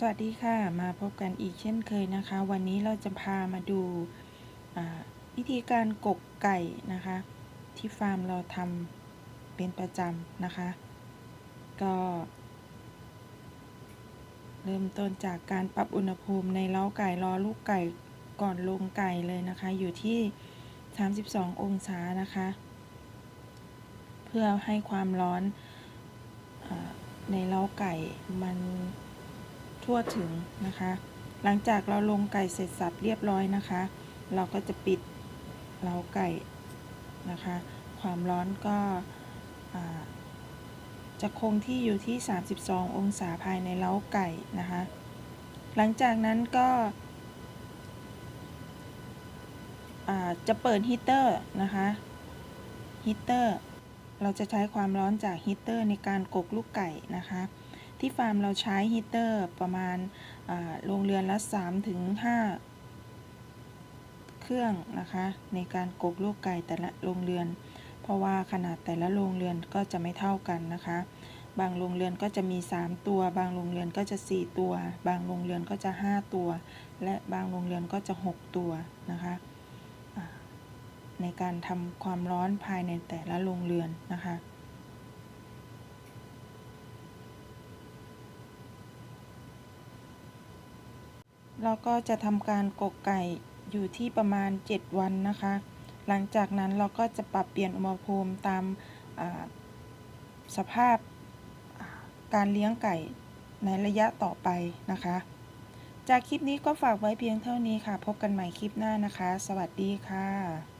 สวัสดีค่ะ มาพบกันอีกเช่นเคยนะคะ วันนี้เราจะพามาดูวิธีการกกไก่นะคะ ที่ฟาร์มเราทำเป็นประจำนะคะ ก็ เริ่มต้นจากการปรับอุณหภูมิในเล้าไก่รอลูกไก่ก่อนลงไก่เลยนะคะ อยู่ที่ 32 องศานะคะ เพื่อให้ความร้อนอในเล้าไก่มัน ทั่วถึงนะคะ หลังจากเราลงไก่เสร็จสับเรียบร้อยนะคะ เราก็จะปิดเล้าไก่นะคะ ความร้อนก็จะคงที่อยู่ที่ 32 องศาภายในเล้าไก่นะคะ หลังจากนั้นก็จะเปิดฮีเตอร์นะคะฮีเตอร์เราจะใช้ความร้อนจากฮีเตอร์ในการกกลูกไก่นะคะ ที่ฟาร์มเราใช้ฮีเตอร์ประมาณโรงเรือนละ3-5ถึง5เครื่องนะคะ ในการกกลูกไก่แต่ละโรงเรือน เพราะว่าขนาดแต่ละโรงเรือนก็จะไม่เท่ากันนะคะ บางโรงเรือนก็จะมี 3 ตัว บางโรงเรือนก็จะ 4 ตัว บางโรงเรือนก็จะ 5 ตัว และบางโรงเรือนก็จะ 6 ตัวนะคะในการทำความร้อนภายในแต่ละโรงเรือนนะคะ เราก็จะทำการกกไก่อยู่ที่ประมาณ 7 วันนะคะ หลังจากนั้นเราก็จะปรับเปลี่ยนอุณหภูมิตามสภาพการเลี้ยงไก่ในระยะต่อไปนะคะ จากคลิปนี้ก็ฝากไว้เพียงเท่านี้ค่ะ พบกันใหม่คลิปหน้านะคะ สวัสดีค่ะ